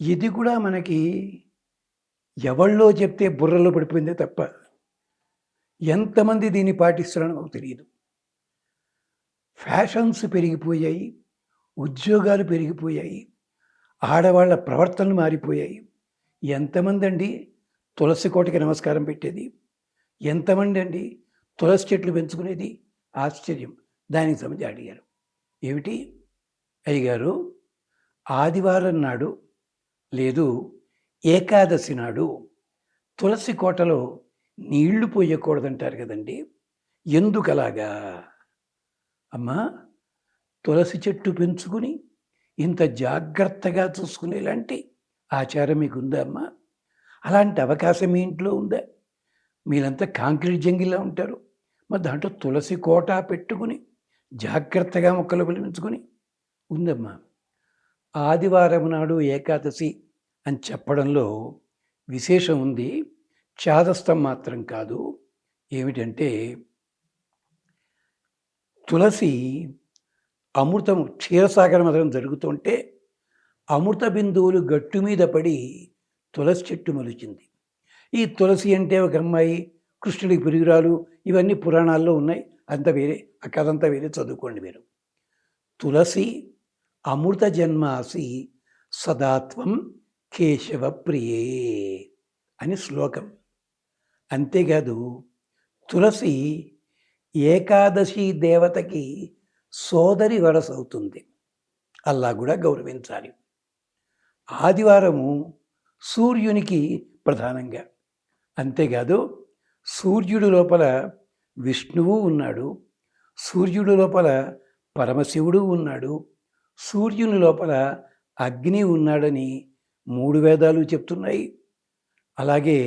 ఇది కూడా మనకి ఎవళ్ళో చెప్తే బుర్రలో పడిపోయిందే తప్ప ఎంతమంది దీన్ని పాటిస్తున్నారో నాకు తెలియదు. ఫ్యాషన్స్ పెరిగిపోయాయి ఉద్యోగాలు పెరిగిపోయాయి ఆడవాళ్ళ ప్రవర్తనలు మారిపోయాయి. ఎంతమంది అండి తులసి కోటకి నమస్కారం పెట్టేది? ఎంతమంది అండి తులసి చెట్లు పెంచుకునేది? ఆశ్చర్యం. దానికి సంబంధించి అడిగారు. ఏమిటి? అయ్యగారు ఆదివారం నాడు లేదు. ఏకాదశి నాడు తులసి కోటలో నీళ్ళు పోయకూడదంటారు కదండి. ఎందుకలాగా? అమ్మా తులసి చెట్టు పెంచుకుని ఇంత జాగ్రత్తగా చూసుకునేలాంటి ఆచారం మీకు ఉందా అమ్మా? అలాంటి అవకాశం మీ ఇంట్లో ఉందా? మీరంతా కాంక్రీట్ జంగిలా ఉంటారు. మరి దాంట్లో తులసి కోట పెట్టుకుని జాగ్రత్తగా మొక్కలు పెంచుకొని ఉందమ్మా. ఆదివారం నాడు ఏకాదశి అని చెప్పడంలో విశేషం ఉంది. చాదస్తం మాత్రం కాదు. ఏమిటంటే తులసి అమృతం క్షీరసాగర మధురం జరుగుతుంటే అమృత బిందువులు గట్టు మీద పడి తులసి చెట్టు మొలిచింది. ఈ తులసి అంటే ఒక అమ్మాయి కృష్ణుడికి పిరుగురాలు ఇవన్నీ పురాణాల్లో ఉన్నాయి. అంత వేరే ఆ కథంతా వేరే చదువుకోండి మీరు. తులసి అమృత జన్మాసి సదాత్వం కేశవ ప్రియే అని శ్లోకం. అంతేకాదు తులసి ఏకాదశి దేవతకి సోదరి వరసవుతుంది. అల్లా అలా కూడా గౌరవించాలి. ఆదివారము సూర్యునికి ప్రధానంగా. అంతేకాదు సూర్యుడు లోపల విష్ణువు ఉన్నాడు. సూర్యుడు లోపల పరమశివుడు ఉన్నాడు. సూర్యుని లోపల అగ్ని ఉన్నాడని మూడు వేదాలు చెప్తున్నాయి. అలాగే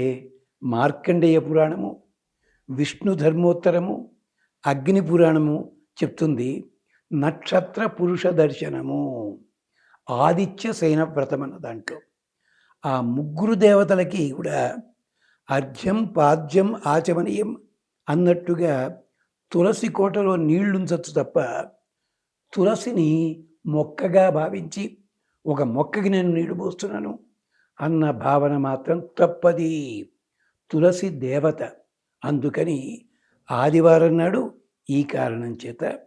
మార్కండేయ పురాణము విష్ణు ధర్మోత్తరము అగ్ని పురాణము చెప్తుంది నక్షత్ర పురుష దర్శనము. ఆదిత్య సేన వ్రతం అన్న దాంట్లో. ఆ ముగ్గురు దేవతలకి కూడా అర్ఘ్యం పాద్యం ఆచమనీయం అన్నట్టుగా తులసి కోటలో నీళ్ళుంచచ్చు తప్ప తులసిని మొక్కగా భావించి ఒక మొక్కకి నేను నీళ్ళు పోస్తున్నాను అన్న భావన మాత్రం తప్పది. తులసి దేవత. అందుకని ఆదివారం నాడు ఈ కారణం చేత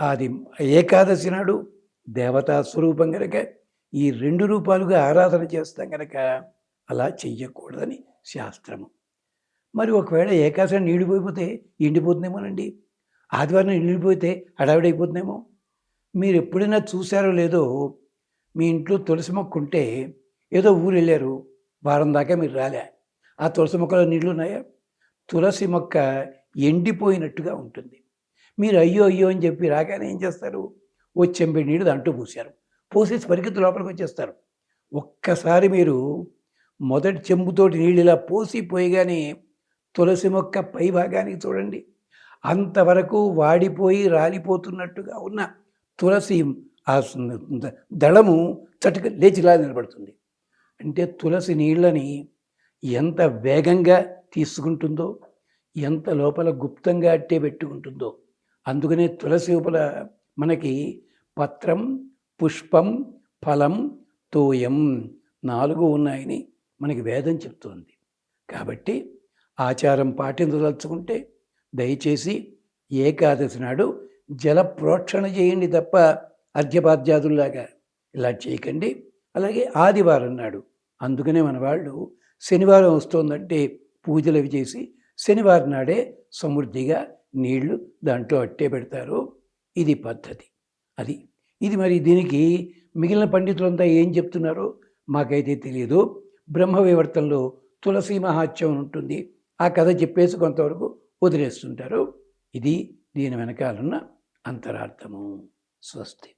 ఆది ఏకాదశి నాడు దేవతా స్వరూపం కనుక ఈ రెండు రూపాలుగా ఆరాధన చేస్తాం కనుక అలా చెయ్యకూడదని శాస్త్రము. మరి ఒకవేళ ఏకాదశి నీడిపోయిపోతే ఎండిపోతుందేమోనండి? ఆదివారం ఎండిపోతే హడావిడైపోతుందేమో? మీరు ఎప్పుడైనా చూసారో లేదో మీ ఇంట్లో తులసి మొక్క ఉంటే ఏదో ఊరు వెళ్ళారు వారం దాకా మీరు రాలే. ఆ తులసి మొక్కలో నీళ్ళు ఉన్నాయా? తులసి మొక్క ఎండిపోయినట్టుగా ఉంటుంది. మీరు అయ్యో అయ్యో అని చెప్పి రాగానే ఏం చేస్తారు? ఓ చెంబి నీళ్ళు దాంట్లో పోసారు పోసేసి పరిగెత్తు లోపలికి వచ్చేస్తారు. ఒక్కసారి మీరు మొదటి చెంబుతోటి నీళ్ళు ఇలా పోసి పోయగానే తులసి మొక్క పై భాగానికి చూడండి. అంతవరకు వాడిపోయి రాలిపోతున్నట్టుగా ఉన్న తులసి ఆ దళము చటుక లేచిలా నిలబడుతుంది. అంటే తులసి నీళ్ళని ఎంత వేగంగా తీసుకుంటుందో ఎంత లోపల గుప్తంగా అట్టే పెట్టుకుంటుందో. అందుకనే తులసి లోపల మనకి పత్రం పుష్పం ఫలం తోయం నాలుగు ఉన్నాయని మనకి వేదం చెప్తోంది. కాబట్టి ఆచారం పాటించదలుచుకుంటే దయచేసి ఏకాదశి నాడు జల ప్రోక్షణ చేయండి తప్ప అర్ఘ్యపాద్యాదుల్లాగా ఇలా చేయకండి. అలాగే ఆదివారం నాడు అందుకనే మన వాళ్ళు శనివారం వస్తుందంటే పూజలు అవి చేసి శనివారం నాడే సమృద్ధిగా నీళ్ళు దాంట్లో అట్టే పెడతారు. ఇది పద్ధతి. అది. ఇది మరి దీనికి మిగిలిన పండితులంతా ఏం చెప్తున్నారో? మాకైతే తెలియదు. బ్రహ్మ వివర్తనలో తులసి మహాత్యం ఉంటుంది. ఆ కథ చెప్పేసి కొంతవరకు వదిలేస్తుంటారు. ఇది దీని వెనకాలన్న అంతరార్థము స్వస్తి.